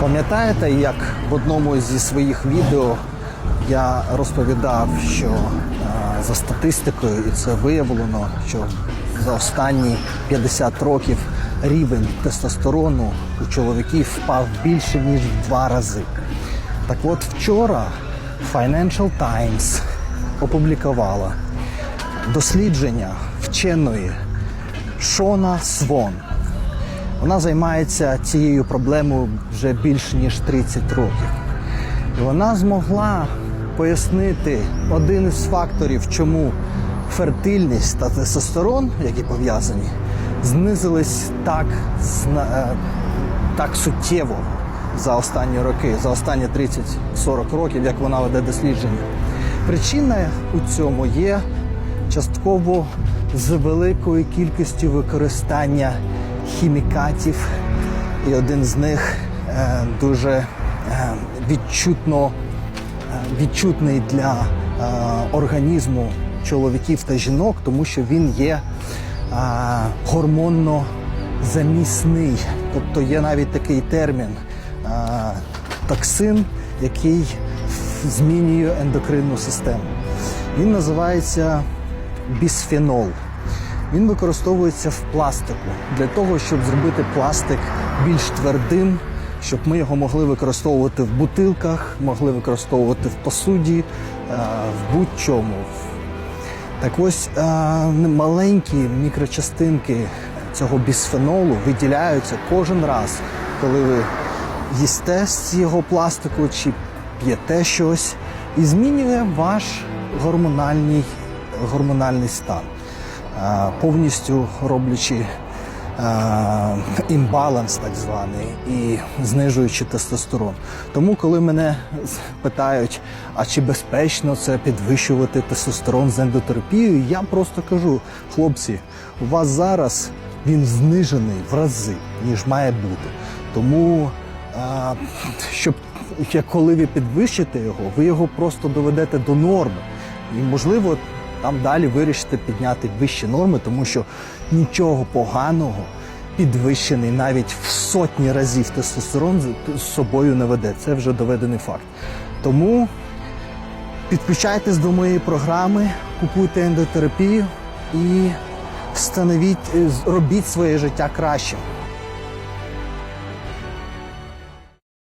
Пам'ятаєте, як в одному зі своїх відео я розповідав, що е, за статистикою, і це виявлено, що за останні 50 років рівень тестостерону у чоловіків впав більше ніж в два рази. Так от вчора Financial Times опублікувала дослідження вченої Шона Свон. Вона займається цією проблемою вже більш ніж 30 років. І вона змогла пояснити один із факторів, чому фертильність та тестостерон, які пов'язані, знизились так, е, так суттєво за останні роки, за останні 30-40 років, як вона веде дослідження. Причина у цьому є частково з великою кількістю використання хімікатів, і один з них е, дуже е, відчутно е, відчутний для організму чоловіків та жінок, тому що він є гормонно замісний. Тобто є навіть такий термін токсин, який змінює ендокринну систему. Він називається бісфенол. Він використовується в пластику для того, щоб зробити пластик більш твердим, щоб ми його могли використовувати в бутилках, могли використовувати в посуді, е, в будь-чому. Так ось е, маленькі мікрочастинки цього бісфенолу виділяються кожен раз, коли ви їсте з цього пластику чи п'єте щось, і змінює ваш гормональний, гормональний стан, повністю роблячи імбаланс так званий і знижуючи тестостерон. Тому, коли мене питають, а чи безпечно це підвищувати тестостерон з ендотерапією, я просто кажу, хлопці, у вас зараз він знижений в рази, ніж має бути. Тому, щоб коли ви підвищите його, ви його просто доведете до норми. І можливо, там далі вирішите підняти вищі норми, тому що нічого поганого підвищений навіть в сотні разів тестостерон з- собою не веде. Це вже доведений факт. Тому підключайтесь до моєї програми, купуйте ендотерапію і становіть, е, робіть своє життя кращим.